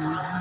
তোমায়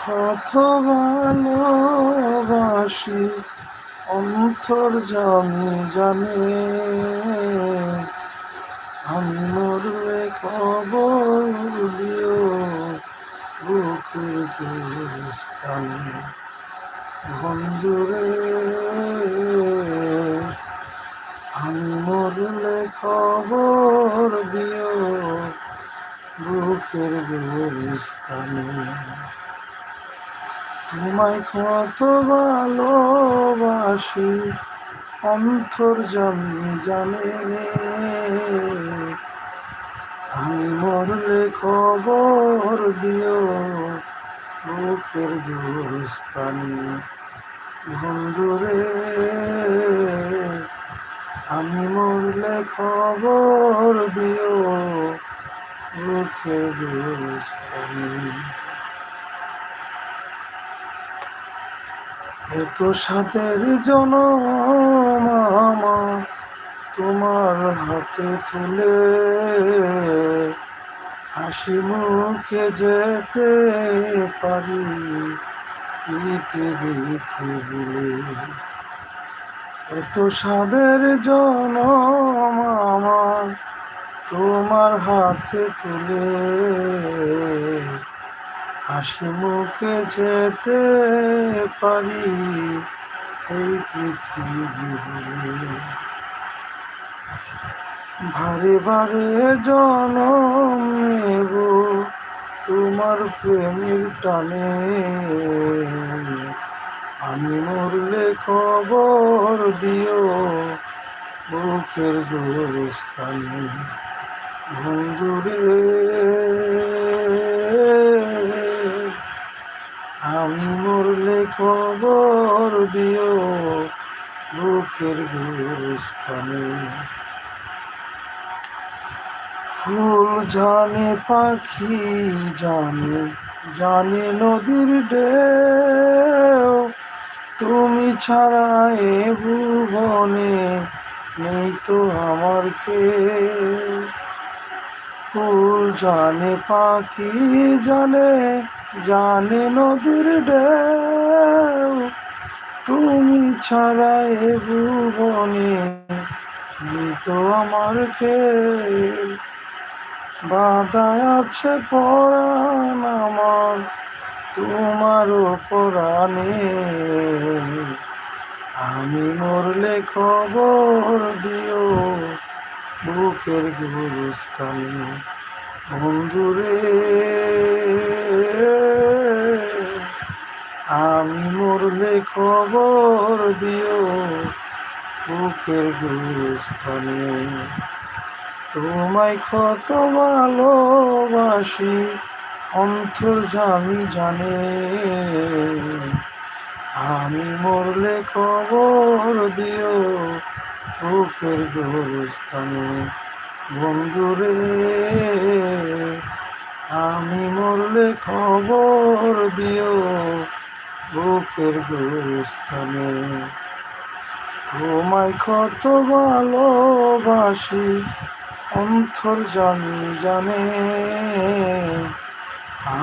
কত ভালোবাসি অন্তর জানি জানে। আমি মরলে খবর দিও বুকের দুস্তানে বন্ধুরে। আমি মরলে খবর দিও, বুকের গুলিস্তানে তোমায় কত ভালোবাসি, অন্তর জানি জানে। আমি মরলে খবর দিও বুকের গুলিস্তানে বন্ধুরে। আমি মরলে খবর দিও বুকের গুলিস্তানে এত সাথের জনম আমার তোমার হাতে তুলে। হাসি মুখে যেতে পারি ভুলে। এত সাদের জনম আমার তোমার হাতে তুলে। হাসি মুখে যেতে পারি, এই পৃথিবী। ভারে ভারে জনম নেব তোমার প্রেমের টানে। আমি মরলে খবর দিও বুকের গোরস্থানে বন্ধুরে আমি মরলে খবর দিও বুকের গুরুস্থানে। ফুল জানে, পাখি জানে জানে নদীর ঢেউ। তুমি ছাড়া এ ভুবনে নেই তো আমার কে ফুল জানে, পাখি জানে জানে নদীর ঢেউ। ছাড়া এ ভুবনে তো আমার কে বাধায় আছে পরাণ আমার তোমার পরাণে আমি মরলে খবর দিও বুকের গুরুস্থানে বন্ধুরে। আমি মরলে খবর দিও, বুকের গুরুস্থানে তোমায় কত ভালোবাসি, অন্তর জানি জানে। আমি মরলে খবর দিও, বুকের গোরস্থানে বন্ধুরে আমি মরলে খবর দিও বুকের গোরস্থানে তোমায় কত ভালোবাসি, অন্তর জানি জানে।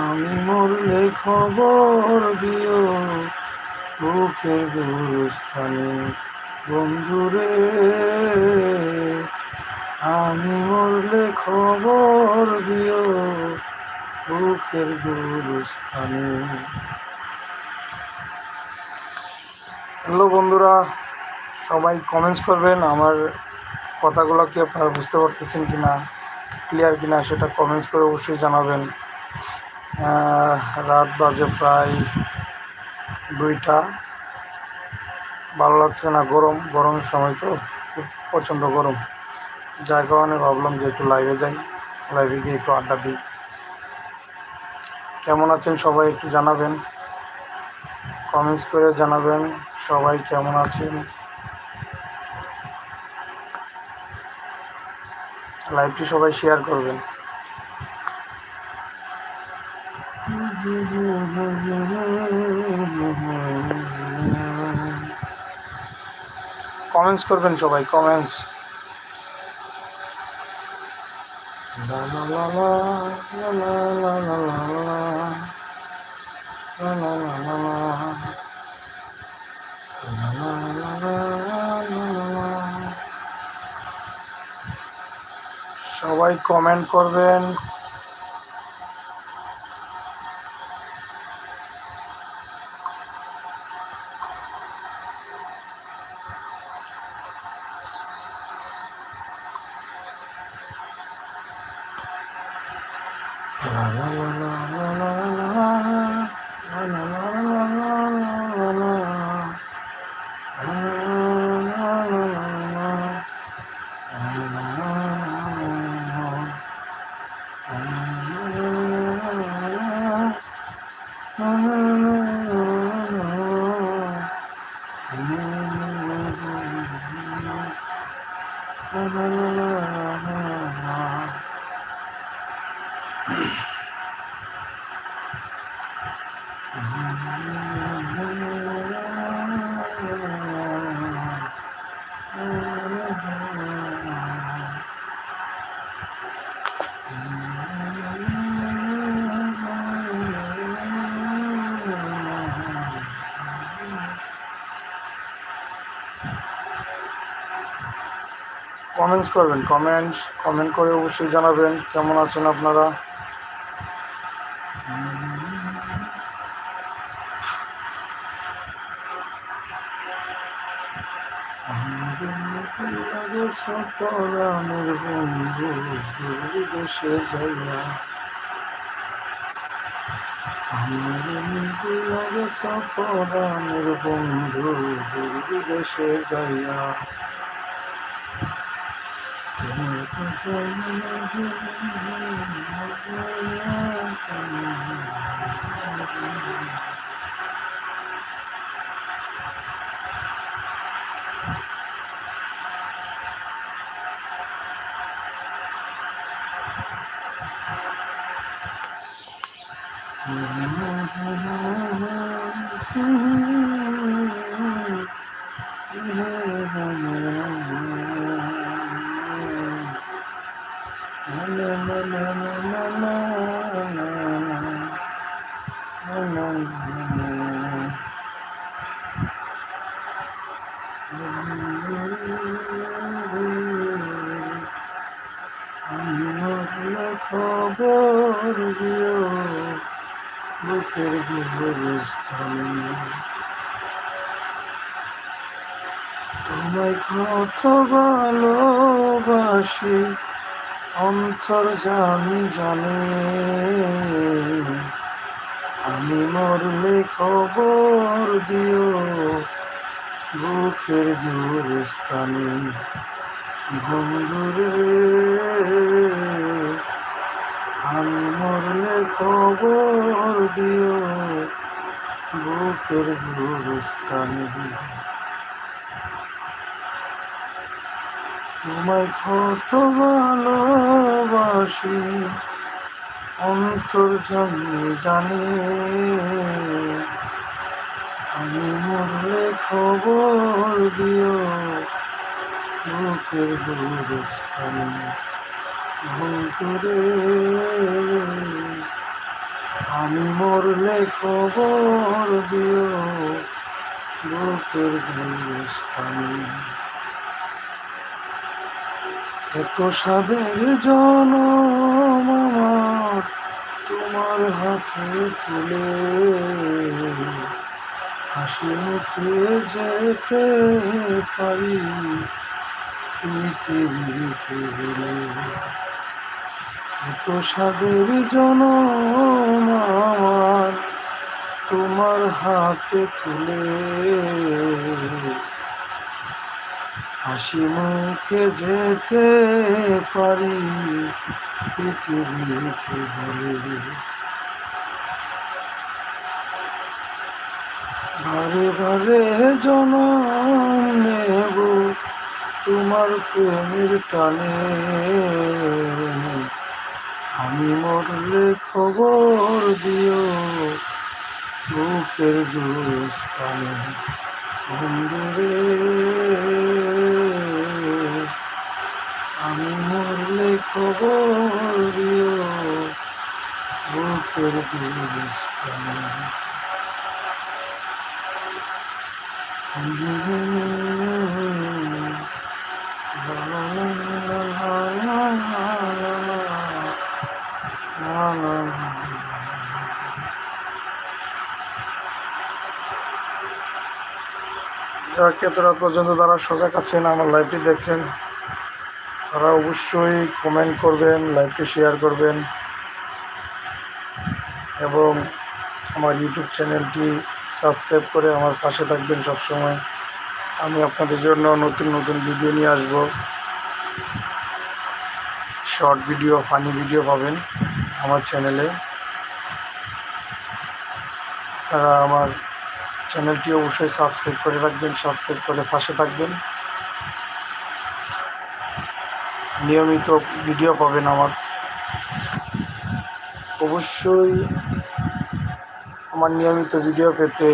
আমি মরলে খবর দিও বুকের গুরুস্থানে বন্ধুরে। আমি মরলে খবর দিও বুকের গুরুস্থানে হ্যালো বন্ধুরা, সবাই কমেন্টস করবেন, আমার কথাগুলো কি আপনারা বুঝতে পারতেছেন কি না ক্লিয়ার কি না সেটা কমেন্টস করে অবশ্যই জানাবেন। রাত বাজে প্রায় দুইটা। ভালো লাগছে না গরম, গরমের সময় তো খুব প্রচণ্ড গরম। যার কারণে ভাবলাম যে একটু লাইভে যাই লাইভে গিয়ে একটু আড্ডা দিই। কেমন আছেন সবাই একটু জানাবেন। কমেন্টস করে জানাবেন। সবাই কেমন আছেন লাইভটি সবাই শেয়ার করবেন কমেন্টস করবেন সবাই কমেন্টস লা লা লা সবাই কমেন্ট করবেন La la la la la la la la comments করবেন কমেন্টস কমেন্ট করে অবশ্যই জানাবেন কেমন আছেন আপনারা? পরাণের বন্ধু দেশে যাইয়া Mm-hmm. তোমায় কত ভালোবাসি, অন্তর জানি জানে। আমি মরলে খবর দিও, বুকের গুরস্থানে। বন্ধুরে, আমি মরলে খবর দিও বুকের গুরস্থানে তোমায় কত ভালোবাসি, অন্তর জানি জানি। আমি মরলে খবর দিও বুকের গুরস্থানে বন্ধুরে। আমি মরলে খবর দিও বুকের গুরস্থানে এত সাদের জনম আমার তোমার হাতে তুলে। হাসি মুখে যেতে পারি পৃথিবীকে বলে এত সাদের জনম আমার তোমার হাতে তুলে। হাসি মুখে যেতে পারি, পৃথিবীকে বলে বারে বারে জনম নেব তোমার প্রেমের টানে। আমি মরলে খবর দিও। বুকের গুস্তানে বন্ধুরে। আমি মরলে খবর দিও। বুকের গুস্তানে রাত পর্যন্ত যারা সজাগ আছেন, আমার লাইভটি দেখছেন, তারা অবশ্যই কমেন্ট করবেন লাইভটি শেয়ার করবেন। এবং আমার ইউটিউব চ্যানেলটি সাবস্ক্রাইব করে আমার পাশে থাকবেন সবসময়। আমি আপনাদের জন্য নতুন নতুন ভিডিও নিয়ে আসব। শর্ট ভিডিও ফানি ভিডিও পাবেন আমার চ্যানেলে আমার চ্যানেলটি অবশ্যই সাবস্ক্রাইব করে রাখবেন, সাবস্ক্রাইব করে পাশে থাকবেন। নিয়মিত ভিডিও পাবেন আমার। অবশ্যই আমার নিয়মিত ভিডিও পেতে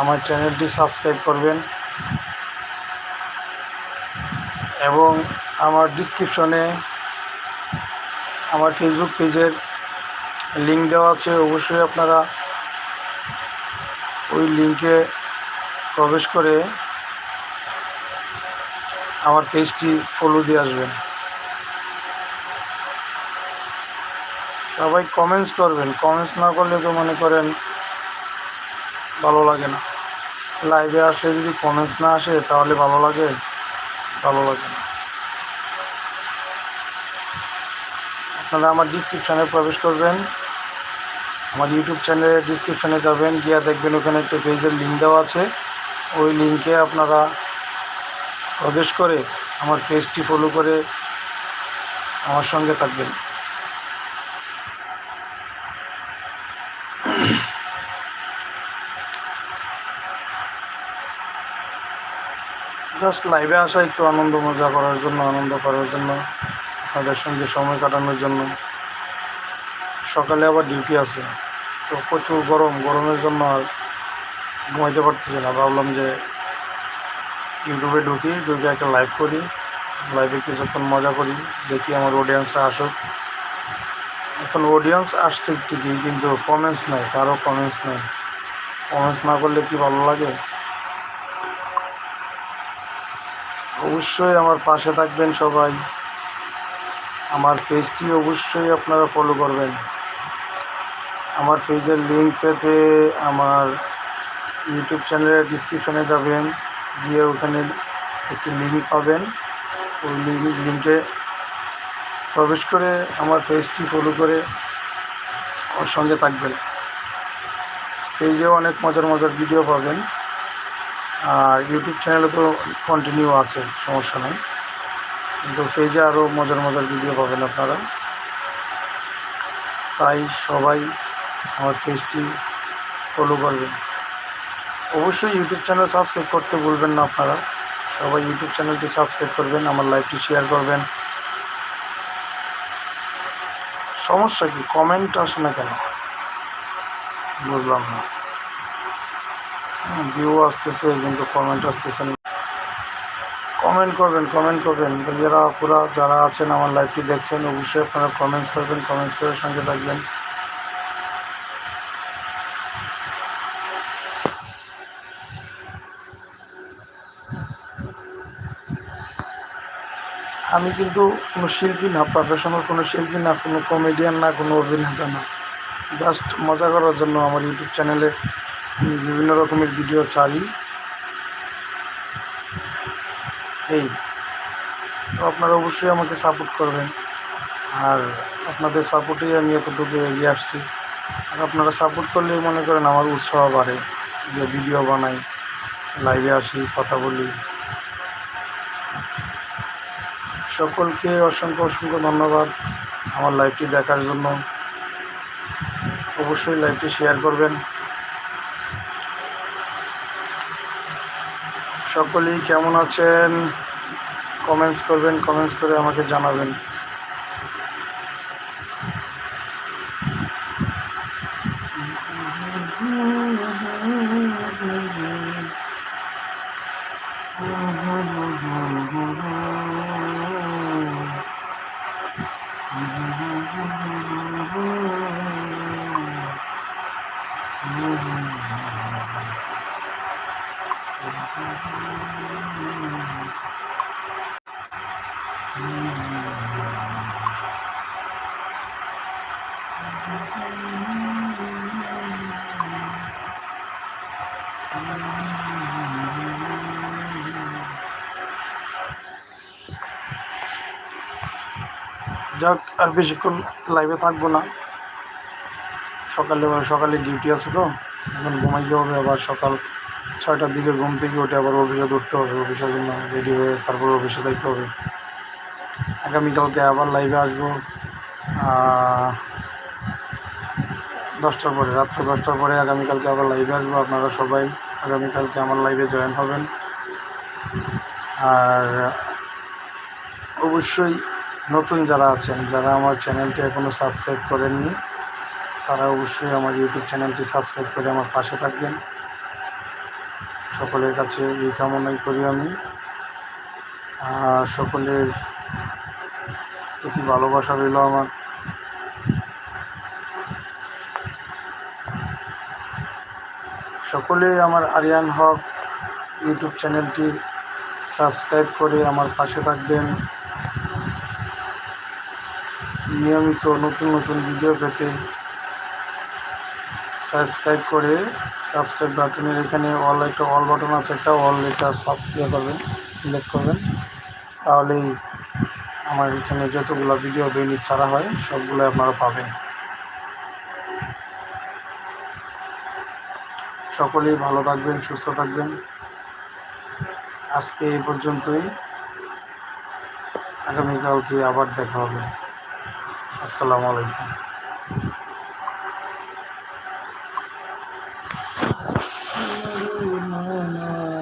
আমার চ্যানেলটি সাবস্ক্রাইব করবেন এবং আমার ডিসক্রিপশনে আমার ফেসবুক পেজের লিঙ্ক দেওয়া আছে, অবশ্যই আপনারা ওই লিঙ্কে প্রবেশ করে আমার পেজটি ফলো দিয়ে আসবেন। সবাই কমেন্টস করবেন। কমেন্টস না করলে তো মনে করেন ভালো লাগে না। লাইভে আসলে যদি কমেন্টস না আসে, তাহলে ভালো লাগে ভালো লাগে না। আপনারা আমার ডিসক্রিপশানে প্রবেশ করবেন। আমার ইউটিউব চ্যানেলের ডিসক্রিপশানে যাবেন, গিয়া দেখবেন ওখানে একটা পেজের লিঙ্ক দেওয়া আছে। ওই লিঙ্কে আপনারা প্রবেশ করে আমার পেজটি ফলো করে আমার সঙ্গে থাকবেন। জাস্ট লাইভে আসা, একটু আনন্দ মজা করার জন্য, আনন্দ করার জন্য, আপনাদের সঙ্গে সময় কাটানোর জন্য। সকালে আবার ডিউটি আছে। তো প্রচুর গরম, গরমের জন্য আর ঘুমাইতে পারতেছি না। ভাবলাম যে ইউটিউবে ঢুকি, ঢুকে একটা লাইভ করি। লাইভে কিছুক্ষণ মজা করি, দেখি আমার অডিয়েন্সরা আসুক। এখন অডিয়েন্স আসছে ঠিকই কিন্তু কমেন্টস নাই, কারও কমেন্টস নাই। কমেন্টস না করলে কি ভালো লাগে? অবশ্যই আমার পাশে থাকবেন সবাই। আমার পেজটি অবশ্যই আপনারা ফলো করবেন। আমার পেজের লিঙ্ক পেতে আমার ইউটিউব চ্যানেলের ডিসক্রিপশানে যাবেন। গিয়ে ওখানে একটি লিঙ্ক পাবেন। ওই লিঙ্ক লিঙ্কে প্রবেশ করে আমার পেজটি ফলো করে ওর সঙ্গে থাকবেন। পেজেও অনেক মজার মজার ভিডিও পাবেন। আর ইউটিউব চ্যানেলে তো কন্টিনিউ আছে, সমস্যা নেই। কিন্তু পেজে আরও মজার মজার ভিডিও পাবেন আপনারা। তাই সবাই আমার পেজটি ফলো করবেন। অবশ্যই ইউটিউব চ্যানেল সাবস্ক্রাইব করতে ভুলবেন না আপনারা। সবাই ইউটিউব চ্যানেলটি সাবস্ক্রাইব করবেন, আমার লাইভটি শেয়ার করবেন। সমস্যা কি? কমেন্ট আসে না কেন? বুঝলাম না। ভিউ আসতেছে, কিন্তু কমেন্ট আসতেছে না। কমেন্ট করবেন কমেন্ট করবেন। যারা, পুরা যারা আছেন আমার লাইভটি দেখছেন, অবশ্যই আপনারা কমেন্টস করবেন কমেন্টস করে সঙ্গে থাকবেন। আমি কিন্তু কোনো শিল্পী না প্রফেশনাল কোনো শিল্পী না, কোনো কমেডিয়ান না, কোনো অভিনেতা না। জাস্ট মজা করার জন্য আমার ইউটিউব চ্যানেলে আমি বিভিন্ন রকমের ভিডিও ছাড়ি। এই, তো আপনারা অবশ্যই আমাকে সাপোর্ট করবেন। আর আপনাদের সাপোর্টেই আমি এতটুকু এগিয়ে আসছি। আর আপনারা সাপোর্ট করলেই মনে করেন আমার উৎসাহ বাড়ে। যে ভিডিও বানাই লাইভে আসি, কথা বলি। সকলকে অসংখ্য অসংখ্য ধন্যবাদ আমার লাইভটি দেখার জন্য। অবশ্যই লাইভটি শেয়ার করবেন। সকলেই কেমন আছেন? কমেন্টস করবেন কমেন্টস করে আমাকে জানাবেন। যাক, আর বেশিক্ষণ লাইভে থাকব না। সকালে সকালে ডিউটি আছে তো, এখন ঘুমাইতে হবে, আবার সকাল ছয়টার দিকে ঘুম থেকে উঠে আবার অফিসে ধরতে হবে অফিসের জন্য রেডি হয়ে তারপর অফিসে যাইতে হবে। আগামীকালকে আবার লাইভে আসব দশটার পরে, রাত্র দশটার পরে আগামীকালকে আবার লাইভে আসব, আপনারা সবাই আগামীকালকে আমার লাইভে জয়েন হবেন। আর অবশ্যই নতুন যারা আছেন, যারা আমার চ্যানেলটি এখনও সাবস্ক্রাইব করেননি, তারা অবশ্যই আমার ইউটিউব চ্যানেলটি সাবস্ক্রাইব করে আমার পাশে থাকবেন। সকলের কাছে এই কামনাই করি আমি। সকলের প্রতি ভালোবাসা রইল আমার। সকলে আমার আরিয়ান হক ইউটিউব চ্যানেলটি সাবস্ক্রাইব করে আমার পাশে থাকবেন। নিয়মিত নতুন নতুন ভিডিও পেতে সাবস্ক্রাইব করে সাবস্ক্রাইব বাটনের এখানে অল একটা অল বাটন আছে, একটা অল এটা সব ইয়ে করবেন সিলেক্ট করবেন। তাহলেই আমার এখানে যতগুলো ভিডিও দৈনিক ছাড়া হয় সবগুলো আপনারা পাবেন। সকলেই ভালো থাকবেন, সুস্থ থাকবেন। আজকে এই পর্যন্তই। আগামীকালকে আবার দেখা হবে। আসসালামু আলাইকুম।